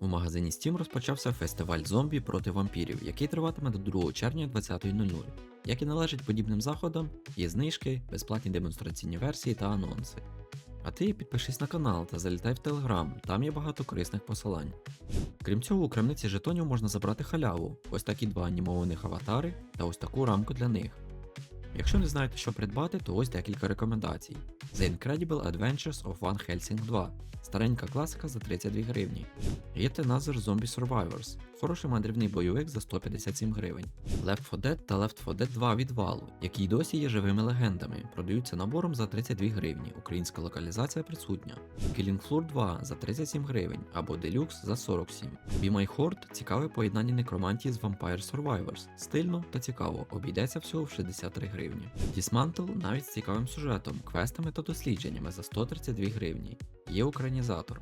У магазині Steam розпочався фестиваль зомбі проти вампірів, який триватиме до 2 червня 20.00. Як і належить подібним заходам, є знижки, безплатні демонстраційні версії та анонси. А ти підпишись на канал та залітай в Телеграм, там є багато корисних посилань. Крім цього, у крамниці жетонів можна забрати халяву, ось такі два анімованих аватари та ось таку рамку для них. Якщо не знаєте, що придбати, то ось декілька рекомендацій: The Incredible Adventures of Van Helsing 2, старенька класика за 32 гривні. Є Another Zombie Survivors, хороший мандрівний бойовик за 157 гривень. Left 4 Dead та Left 4 Dead 2 відвалу, які й досі є живими легендами, продаються набором за 32 гривні, українська локалізація присутня. Killing Floor 2 за 37 гривень або Deluxe за 47. Be My Horde – цікаве поєднання некромантії з Vampire Survivors, стильно та цікаво, обійдеться всього в 63 гривні. Dismantle навіть з цікавим сюжетом, квестами та дослідженнями за 132 гривні. Є українізатор.